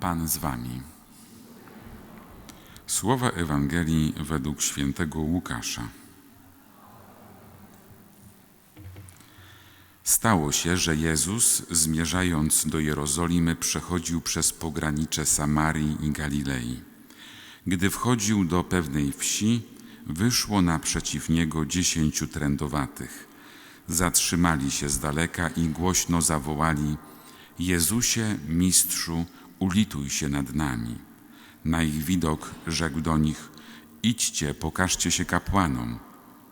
Pan z wami. Słowa Ewangelii według świętego Łukasza. Stało się, że Jezus, zmierzając do Jerozolimy, przechodził przez pogranicze Samarii i Galilei. Gdy wchodził do pewnej wsi, wyszło naprzeciw niego dziesięciu trędowatych. Zatrzymali się z daleka i głośno zawołali: Jezusie, mistrzu, ulituj się nad nami. Na ich widok rzekł do nich: Idźcie, pokażcie się kapłanom.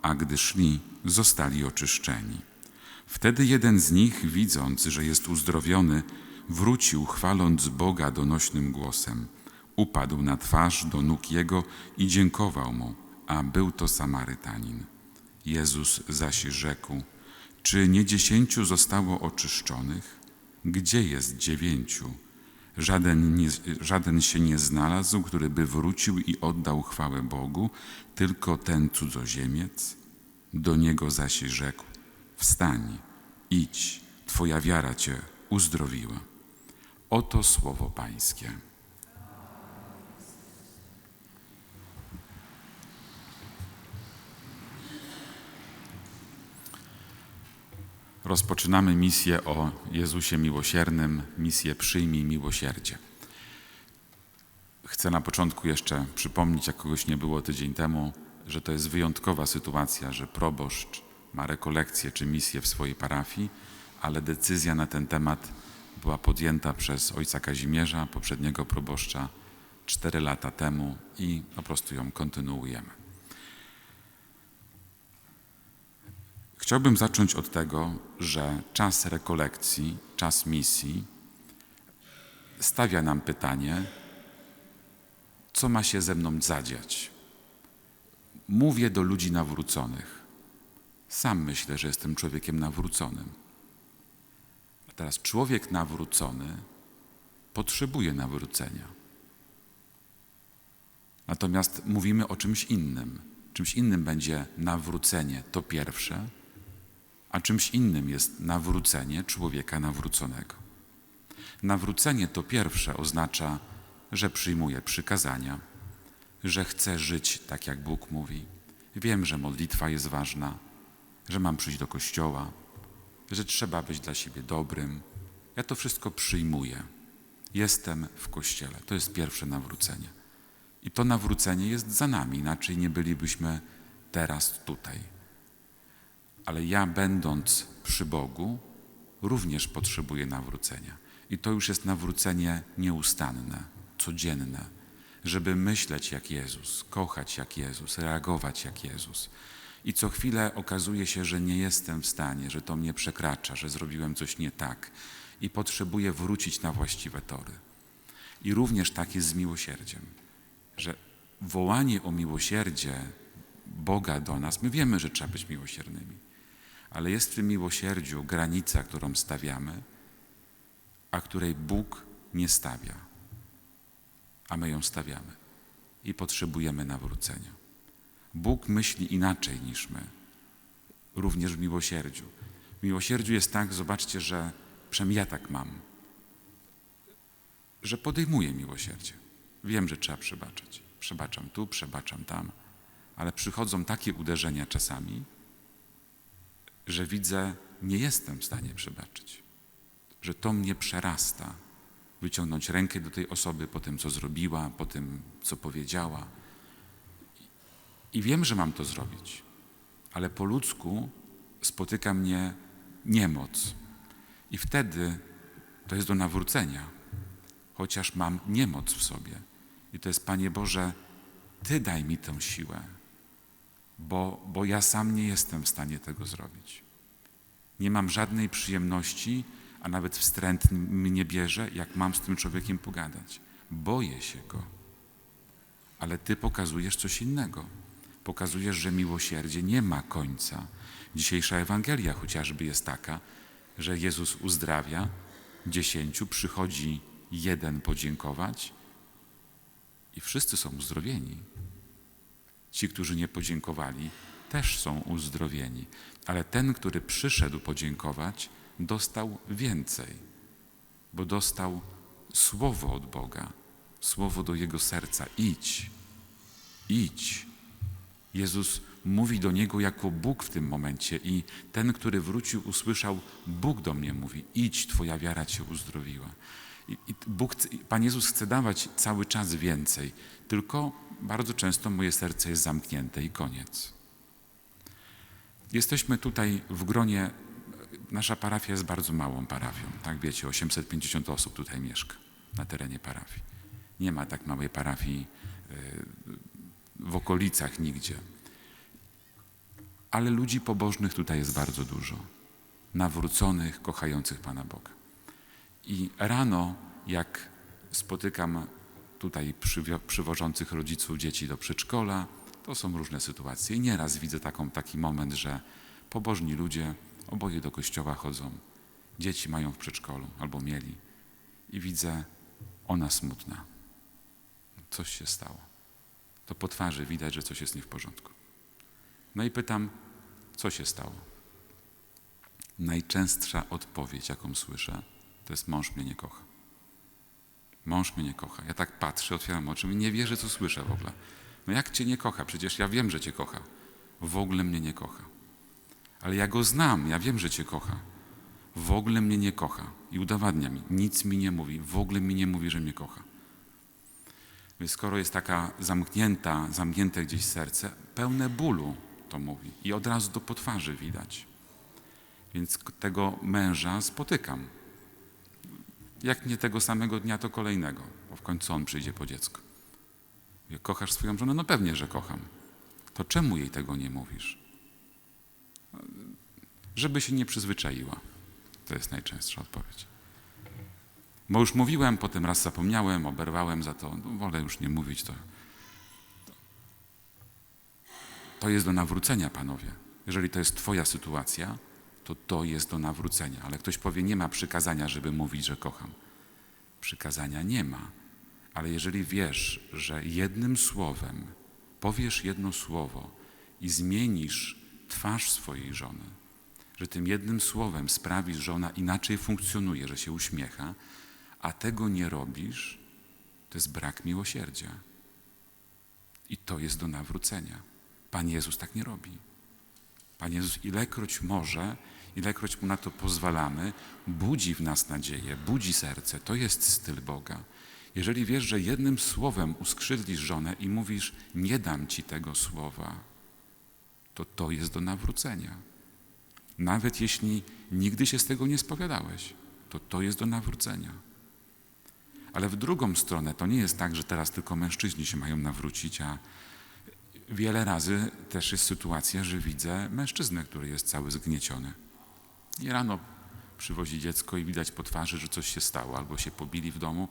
A gdy szli, zostali oczyszczeni. Wtedy jeden z nich, widząc, że jest uzdrowiony, wrócił, chwaląc Boga donośnym głosem. Upadł na twarz do nóg jego i dziękował mu, a był to Samarytanin. Jezus zaś rzekł: Czy nie dziesięciu zostało oczyszczonych? Gdzie jest dziewięciu? Żaden, nie, żaden się nie znalazł, który by wrócił i oddał chwałę Bogu, tylko ten cudzoziemiec. Do niego zaś rzekł: Wstań, idź, Twoja wiara Cię uzdrowiła. Oto słowo Pańskie. Rozpoczynamy misję o Jezusie Miłosiernym, misję Przyjmij Miłosierdzie. Chcę na początku jeszcze przypomnieć, jak kogoś nie było tydzień temu, że to jest wyjątkowa sytuacja, że proboszcz ma rekolekcję czy misję w swojej parafii, ale decyzja na ten temat była podjęta przez ojca Kazimierza, poprzedniego proboszcza, cztery lata temu i po prostu ją kontynuujemy. Chciałbym zacząć od tego, że czas rekolekcji, czas misji stawia nam pytanie, co ma się ze mną zadziać. Mówię do ludzi nawróconych. Sam myślę, że jestem człowiekiem nawróconym. A teraz człowiek nawrócony potrzebuje nawrócenia. Natomiast mówimy o czymś innym. Czymś innym będzie nawrócenie, to pierwsze, a czymś innym jest nawrócenie człowieka nawróconego. Nawrócenie to pierwsze oznacza, że przyjmuję przykazania, że chcę żyć tak, jak Bóg mówi. Wiem, że modlitwa jest ważna, że mam przyjść do kościoła, że trzeba być dla siebie dobrym. Ja to wszystko przyjmuję. Jestem w kościele. To jest pierwsze nawrócenie. I to nawrócenie jest za nami, inaczej nie bylibyśmy teraz tutaj. Ale ja, będąc przy Bogu, również potrzebuję nawrócenia. I to już jest nawrócenie nieustanne, codzienne, żeby myśleć jak Jezus, kochać jak Jezus, reagować jak Jezus. I co chwilę okazuje się, że nie jestem w stanie, że to mnie przekracza, że zrobiłem coś nie tak i potrzebuję wrócić na właściwe tory. I również tak jest z miłosierdziem, że wołanie o miłosierdzie Boga do nas, my wiemy, że trzeba być miłosiernymi, ale jest w tym miłosierdziu granica, którą stawiamy, a której Bóg nie stawia, a my ją stawiamy i potrzebujemy nawrócenia. Bóg myśli inaczej niż my, również w miłosierdziu. W miłosierdziu jest tak, zobaczcie, że przynajmniej ja tak mam, że podejmuję miłosierdzie. Wiem, że trzeba przebaczać. Przebaczam tu, przebaczam tam, ale przychodzą takie uderzenia czasami, że widzę, nie jestem w stanie przebaczyć, że to mnie przerasta. Wyciągnąć rękę do tej osoby po tym, co zrobiła, po tym, co powiedziała. I wiem, że mam to zrobić, ale po ludzku spotyka mnie niemoc. I wtedy to jest do nawrócenia, chociaż mam niemoc w sobie. I to jest, Panie Boże, Ty daj mi tę siłę, bo, bo ja sam nie jestem w stanie tego zrobić. Nie mam żadnej przyjemności, a nawet wstręt mnie bierze, jak mam z tym człowiekiem pogadać. Boję się go. Ale Ty pokazujesz coś innego. Pokazujesz, że miłosierdzie nie ma końca. Dzisiejsza Ewangelia chociażby jest taka, że Jezus uzdrawia dziesięciu, przychodzi jeden podziękować i wszyscy są uzdrowieni. Ci, którzy nie podziękowali, też są uzdrowieni, ale ten, który przyszedł podziękować, dostał więcej, bo dostał słowo od Boga, słowo do jego serca. Idź, idź. Jezus mówi do niego jako Bóg w tym momencie i ten, który wrócił, usłyszał, Bóg do mnie mówi, idź, twoja wiara cię uzdrowiła. I, Bóg, Pan Jezus chce dawać cały czas więcej, tylko bardzo często moje serce jest zamknięte i koniec. Jesteśmy tutaj w gronie, nasza parafia jest bardzo małą parafią, tak wiecie, 850 osób tutaj mieszka na terenie parafii. Nie ma tak małej parafii y, w okolicach nigdzie. Ale ludzi pobożnych tutaj jest bardzo dużo. Nawróconych, kochających Pana Boga. I rano, jak spotykam tutaj przywożących rodziców dzieci do przedszkola, to są różne sytuacje. I nieraz widzę taką, taki moment, że pobożni ludzie oboje do kościoła chodzą, dzieci mają w przedszkolu albo mieli i widzę, ona smutna. Coś się stało. To po twarzy widać, że coś jest nie w porządku. No i pytam, co się stało? Najczęstsza odpowiedź, jaką słyszę, to jest mąż mnie nie kocha. Mąż mnie nie kocha. Ja tak patrzę, otwieram oczy i nie wierzę, co słyszę w ogóle. No jak cię nie kocha? Przecież ja wiem, że cię kocha. W ogóle mnie nie kocha. Ale ja go znam, ja wiem, że cię kocha. W ogóle mnie nie kocha. I udowadnia mi, nic mi nie mówi, w ogóle mi nie mówi, że mnie kocha. Więc skoro jest taka zamknięta, zamknięte gdzieś serce, pełne bólu to mówi. I od razu do potwarzy widać. Więc tego męża spotykam. Jak nie tego samego dnia, to kolejnego, bo w końcu on przyjdzie po dziecko. Kochasz swoją żonę? No pewnie, że kocham. To czemu jej tego nie mówisz? Żeby się nie przyzwyczaiła. To jest najczęstsza odpowiedź. Bo już mówiłem, potem raz zapomniałem, oberwałem za to, no, wolę już nie mówić. To, to jest do nawrócenia, panowie. Jeżeli to jest Twoja sytuacja, to to jest do nawrócenia. Ale ktoś powie, nie ma przykazania, żeby mówić, że kocham. Przykazania nie ma. Ale jeżeli wiesz, że jednym słowem powiesz jedno słowo i zmienisz twarz swojej żony, że tym jednym słowem sprawisz, że ona inaczej funkcjonuje, że się uśmiecha, a tego nie robisz, to jest brak miłosierdzia. I to jest do nawrócenia. Pan Jezus tak nie robi. Pan Jezus ilekroć może, ilekroć Mu na to pozwalamy, budzi w nas nadzieję, budzi serce. To jest styl Boga. Jeżeli wiesz, że jednym słowem uskrzydlisz żonę i mówisz, nie dam Ci tego słowa, to to jest do nawrócenia. Nawet jeśli nigdy się z tego nie spowiadałeś, to to jest do nawrócenia. Ale w drugą stronę to nie jest tak, że teraz tylko mężczyźni się mają nawrócić, a wiele razy też jest sytuacja, że widzę mężczyznę, który jest cały zgnieciony. I rano przywozi dziecko i widać po twarzy, że coś się stało, albo się pobili w domu.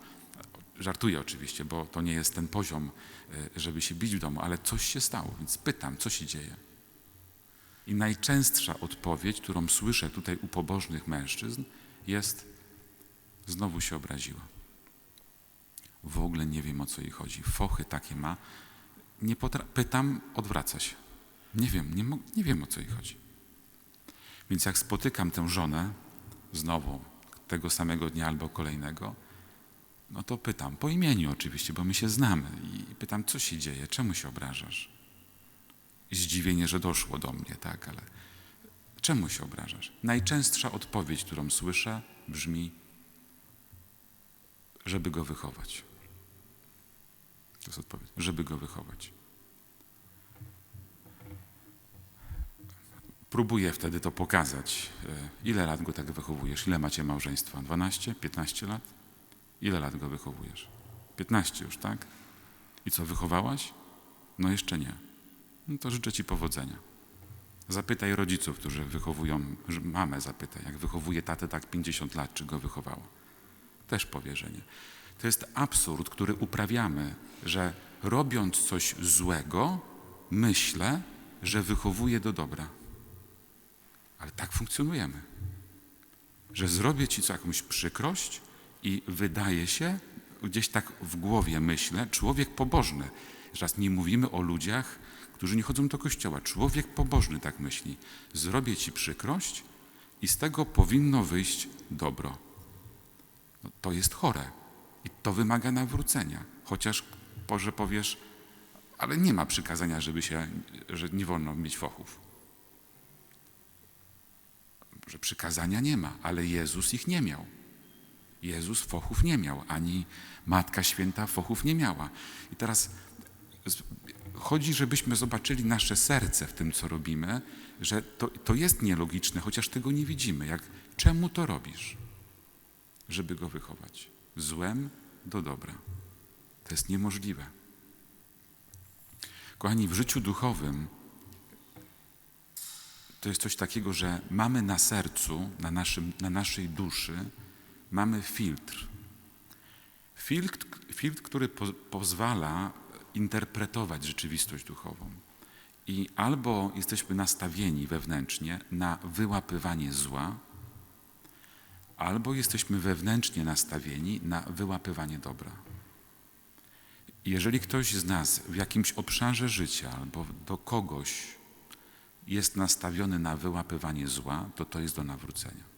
Żartuję oczywiście, bo to nie jest ten poziom, e, żeby się bić w domu, ale coś się stało, więc pytam, co się dzieje. I najczęstsza odpowiedź, którą słyszę tutaj u pobożnych mężczyzn, jest: znowu się obraziła. W ogóle nie wiem o co jej chodzi. Fochy takie ma. Nie pytam, odwraca się. Nie wiem, nie, nie wiem o co jej chodzi. Więc jak spotykam tę żonę, znowu tego samego dnia albo kolejnego, no to pytam, po imieniu oczywiście, bo my się znamy, i pytam, co się dzieje, czemu się obrażasz? Zdziwienie, że doszło do mnie, tak, ale czemu się obrażasz? Najczęstsza odpowiedź, którą słyszę, brzmi, żeby go wychować. To jest odpowiedź, żeby go wychować. Próbuję wtedy to pokazać. E, Ile lat go tak wychowujesz? Ile macie małżeństwa? 12? 15 lat? Ile lat go wychowujesz? 15 już, tak? I co, wychowałaś? No jeszcze nie. No to życzę Ci powodzenia. Zapytaj rodziców, którzy wychowują, mamę zapytaj, jak wychowuje tatę tak 50 lat, czy go wychowała. Też powie, że nie. To jest absurd, który uprawiamy, że robiąc coś złego, myślę, że wychowuję do dobra. Ale tak funkcjonujemy. Że zrobię ci jakąś przykrość i wydaje się, gdzieś tak w głowie myślę, człowiek pobożny. Teraz nie mówimy o ludziach, którzy nie chodzą do kościoła. Człowiek pobożny tak myśli. Zrobię ci przykrość i z tego powinno wyjść dobro. No, to jest chore. to wymaga nawrócenia. Chociaż może powiesz, ale nie ma przykazania, żeby się, że nie wolno mieć fochów. Że przykazania nie ma, ale Jezus ich nie miał. Jezus fochów nie miał, ani Matka Święta fochów nie miała. I teraz chodzi, żebyśmy zobaczyli nasze serce w tym, co robimy, że to, to jest nielogiczne, chociaż tego nie widzimy. Jak, czemu to robisz? Żeby go wychować. Złem do dobra. To jest niemożliwe. Kochani, w życiu duchowym to jest coś takiego, że mamy na sercu, na, naszym, na naszej duszy, mamy filtr. Filtr, filtr który po, pozwala interpretować rzeczywistość duchową. I albo jesteśmy nastawieni wewnętrznie na wyłapywanie zła, albo jesteśmy wewnętrznie nastawieni na wyłapywanie dobra. Jeżeli ktoś z nas w jakimś obszarze życia albo do kogoś jest nastawiony na wyłapywanie zła, to to jest do nawrócenia.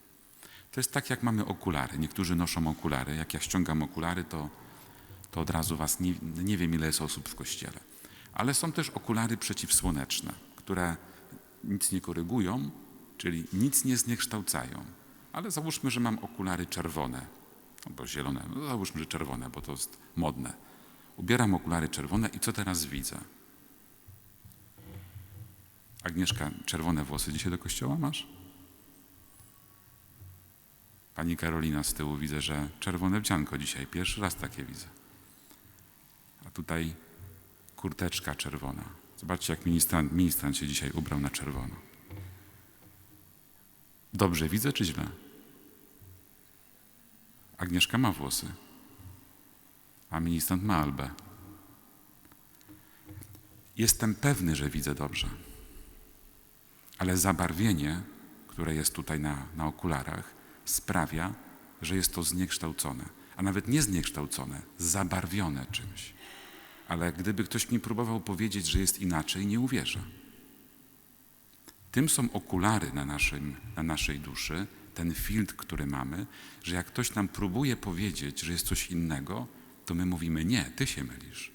To jest tak, jak mamy okulary. Niektórzy noszą okulary. Jak ja ściągam okulary, to, to od razu was nie, nie wiem, ile jest osób w kościele. Ale są też okulary przeciwsłoneczne, które nic nie korygują, czyli nic nie zniekształcają. Ale załóżmy, że mam okulary czerwone albo zielone. No załóżmy, że czerwone, bo to jest modne. Ubieram okulary czerwone i co teraz widzę? Agnieszka, czerwone włosy dzisiaj do kościoła masz? Pani Karolina z tyłu widzę, że czerwone wdzianko dzisiaj. Pierwszy raz takie widzę. A tutaj kurteczka czerwona. Zobaczcie, jak ministrant, ministrant się dzisiaj ubrał na czerwono. Dobrze widzę czy źle? Agnieszka ma włosy, a ministrant ma albę. Jestem pewny, że widzę dobrze, ale zabarwienie, które jest tutaj na, na okularach, sprawia, że jest to zniekształcone, a nawet nie zniekształcone, zabarwione czymś. Ale gdyby ktoś mi próbował powiedzieć, że jest inaczej, nie uwierzę. Tym są okulary na, naszym, na naszej duszy, ten filtr, który mamy, że jak ktoś nam próbuje powiedzieć, że jest coś innego, to my mówimy: Nie, ty się mylisz,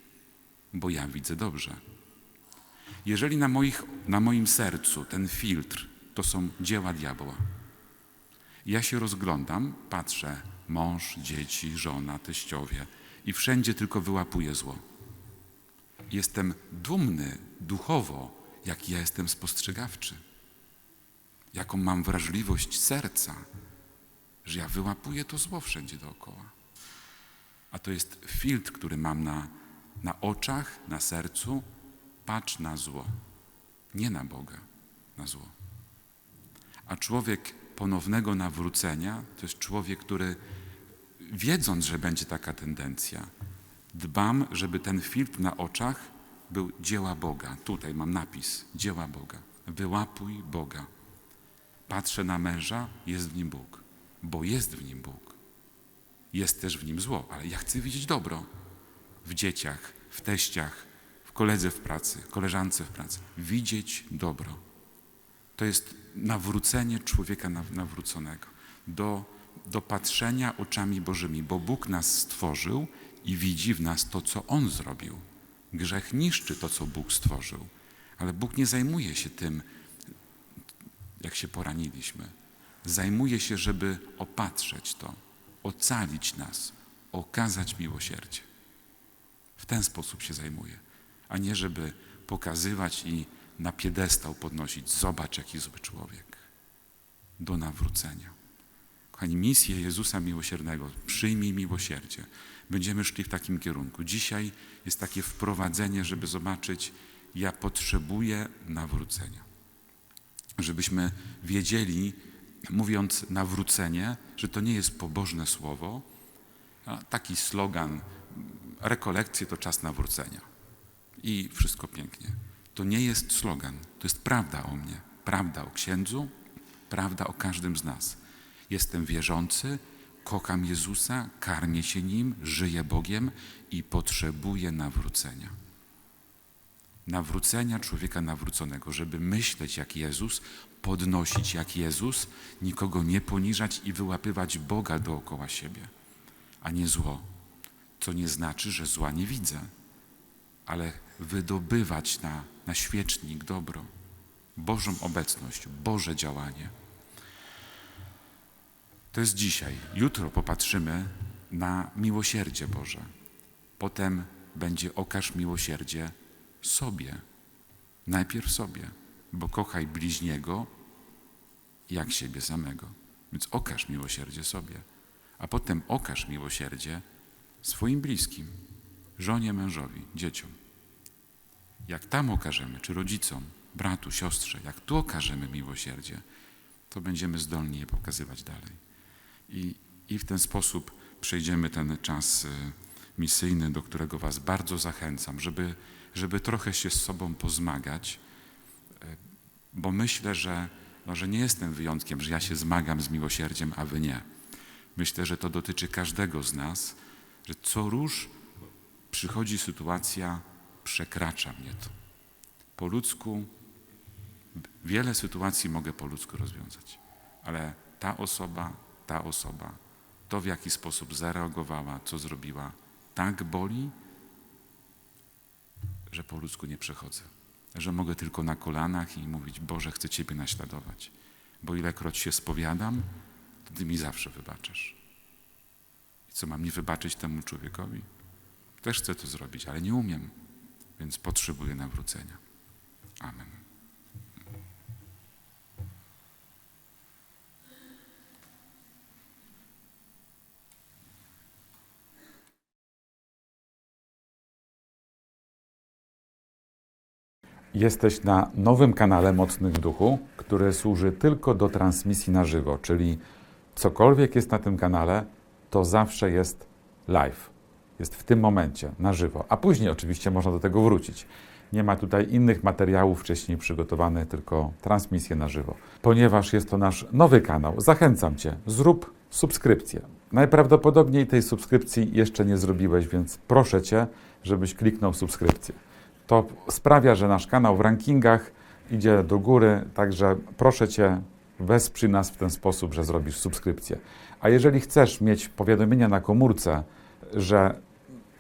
bo ja widzę dobrze. Jeżeli na, moich, na moim sercu ten filtr to są dzieła diabła, ja się rozglądam, patrzę, mąż, dzieci, żona, teściowie i wszędzie tylko wyłapuję zło. Jestem dumny duchowo, jaki ja jestem spostrzegawczy, jaką mam wrażliwość serca, że ja wyłapuję to zło wszędzie dookoła. A to jest filtr, który mam na, na oczach, na sercu. Patrz na zło, nie na Boga, na zło. A człowiek ponownego nawrócenia to jest człowiek, który wiedząc, że będzie taka tendencja, dbam, żeby ten filtr na oczach był dzieła Boga. Tutaj mam napis dzieła Boga. Wyłapuj Boga. Patrzę na męża, jest w nim Bóg, bo jest w nim Bóg. Jest też w nim zło, ale ja chcę widzieć dobro w dzieciach, w teściach, w koledze w pracy, koleżance w pracy. Widzieć dobro. To jest nawrócenie człowieka naw- nawróconego do, do patrzenia oczami Bożymi, bo Bóg nas stworzył i widzi w nas to, co On zrobił. Grzech niszczy to, co Bóg stworzył, ale Bóg nie zajmuje się tym, jak się poraniliśmy. Zajmuje się, żeby opatrzeć to, ocalić nas, okazać miłosierdzie. W ten sposób się zajmuje, a nie żeby pokazywać i na piedestał podnosić. Zobacz, jaki zły człowiek. Do nawrócenia. Kochani, misję Jezusa Miłosiernego, przyjmij miłosierdzie. Będziemy szli w takim kierunku. Dzisiaj jest takie wprowadzenie, żeby zobaczyć, ja potrzebuję nawrócenia. Żebyśmy wiedzieli, mówiąc nawrócenie, że to nie jest pobożne słowo, a taki slogan, rekolekcje to czas nawrócenia. I wszystko pięknie. To nie jest slogan, to jest prawda o mnie, prawda o księdzu, prawda o każdym z nas. Jestem wierzący, kocham Jezusa, karmię się Nim, żyję Bogiem i potrzebuję nawrócenia. Nawrócenia człowieka nawróconego, żeby myśleć jak Jezus, podnosić jak Jezus, nikogo nie poniżać i wyłapywać Boga dookoła siebie, a nie zło. co nie znaczy, że zła nie widzę, ale wydobywać na, na świecznik dobro, Bożą obecność, Boże działanie. To jest dzisiaj. Jutro popatrzymy na miłosierdzie Boże. Potem będzie okaż miłosierdzie sobie. Najpierw sobie, bo kochaj bliźniego jak siebie samego. Więc okaż miłosierdzie sobie, a potem okaż miłosierdzie swoim bliskim, żonie, mężowi, dzieciom. Jak tam okażemy, czy rodzicom, bratu, siostrze, jak tu okażemy miłosierdzie, to będziemy zdolni je pokazywać dalej. I, i w ten sposób przejdziemy ten czas y, misyjny, do którego Was bardzo zachęcam, żeby, żeby trochę się z sobą pozmagać, y, bo myślę, że, no, że nie jestem wyjątkiem, że ja się zmagam z miłosierdziem, a Wy nie. Myślę, że to dotyczy każdego z nas, że co róż przychodzi sytuacja, przekracza mnie to. Po ludzku wiele sytuacji mogę po ludzku rozwiązać, ale ta osoba, ta osoba, to w jaki sposób zareagowała, co zrobiła, tak boli, że po ludzku nie przechodzę. Że mogę tylko na kolanach i mówić, Boże, chcę Ciebie naśladować. Bo ilekroć się spowiadam, to Ty mi zawsze wybaczasz. I co mam nie wybaczyć temu człowiekowi? Też chcę to zrobić, ale nie umiem, więc potrzebuję nawrócenia. Amen. Jesteś na nowym kanale Mocnych w Duchu, który służy tylko do transmisji na żywo, czyli cokolwiek jest na tym kanale, to zawsze jest live. Jest w tym momencie, na żywo. A później oczywiście można do tego wrócić. Nie ma tutaj innych materiałów wcześniej przygotowanych, tylko transmisje na żywo. Ponieważ jest to nasz nowy kanał, zachęcam Cię, zrób subskrypcję. Najprawdopodobniej tej subskrypcji jeszcze nie zrobiłeś, więc proszę Cię, żebyś kliknął subskrypcję to sprawia, że nasz kanał w rankingach idzie do góry, także proszę Cię, wesprzyj nas w ten sposób, że zrobisz subskrypcję. A jeżeli chcesz mieć powiadomienia na komórce, że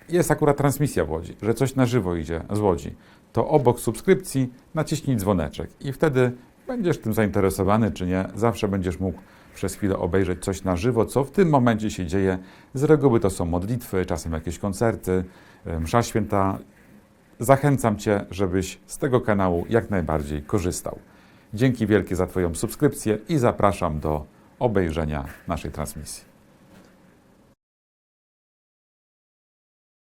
jest akurat transmisja w Łodzi, że coś na żywo idzie z Łodzi, to obok subskrypcji naciśnij dzwoneczek i wtedy będziesz tym zainteresowany czy nie, zawsze będziesz mógł przez chwilę obejrzeć coś na żywo, co w tym momencie się dzieje. Z reguły to są modlitwy, czasem jakieś koncerty, msza święta Zachęcam Cię, żebyś z tego kanału jak najbardziej korzystał. Dzięki wielkie za Twoją subskrypcję i zapraszam do obejrzenia naszej transmisji.